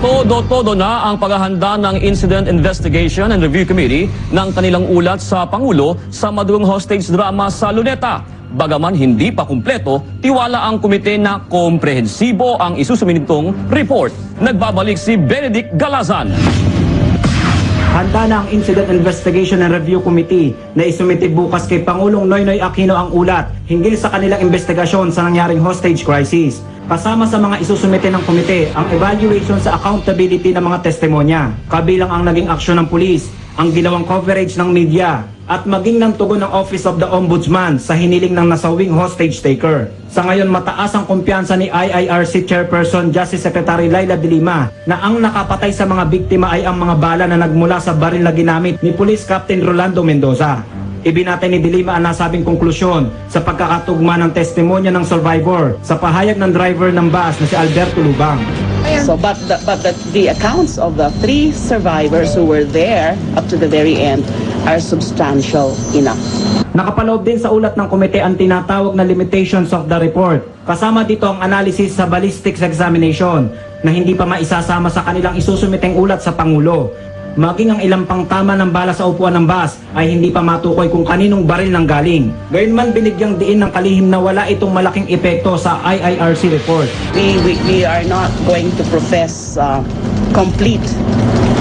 Todo-todo na ang paghahanda ng Incident Investigation and Review Committee ng kanilang ulat sa Pangulo sa madugong hostage drama sa Luneta. Bagaman hindi pa kumpleto, tiwala ang komite na komprehensibo ang isusumin nitong report. Nagbabalik si Benedict Galazan. Handa na ang Incident Investigation and Review Committee na isumite bukas kay Pangulong Noynoy Aquino ang ulat hinggil sa kanilang investigasyon sa nangyaring hostage crisis. Kasama sa mga isusumite ng komite ang evaluation sa accountability ng mga testimonya, kabilang ang naging aksyon ng pulis, ang ginawang coverage ng media, at maging ng tugon ng Office of the Ombudsman sa hiniling ng nasawing hostage taker. Sa ngayon mataas ang kumpiyansa ni IIRC Chairperson Justice Secretary Laila de Lima na ang nakapatay sa mga biktima ay ang mga bala na nagmula sa baril na ginamit ni Police Captain Rolando Mendoza. Ibinatay ni De Lima ang nasabing konklusyon sa pagkakatugma ng testimonya ng survivor sa pahayag ng driver ng bus na si Alberto Lubang. So, but the, but the, the accounts of the three survivors who were there up to the very end are substantial enough. Nakapaloob din sa ulat ng komite ang tinatawag na limitations of the report. Kasama dito ang analysis sa ballistics examination na hindi pa maisasama sa kanilang isusumiteng ulat sa Pangulo. Maging ang ilang pang tama ng bala sa upuan ng bus ay hindi pa matukoy kung kaninong baril nang galing. Gayunman binigyang diin ng kalihim na wala itong malaking epekto sa IIRC report. We, we, we are not going to profess uh, complete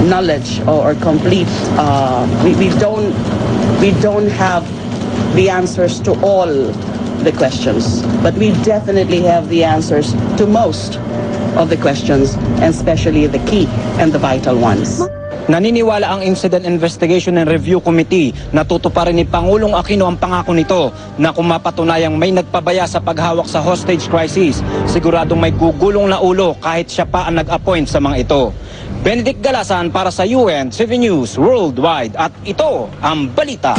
knowledge or, or complete, uh, we, we, don't, we don't have the answers to all the questions, but we definitely have the answers to most of the questions, and especially the key and the vital ones. Naniniwala ang Incident Investigation and Review Committee na tutuparin ni Pangulong Aquino ang pangako nito na kung mapatunayang may nagpabaya sa paghawak sa hostage crisis, siguradong may gugulong na ulo kahit siya pa ang nag-appoint sa mga ito. Benedict Galasan para sa UN 7 News Worldwide at ito ang balita.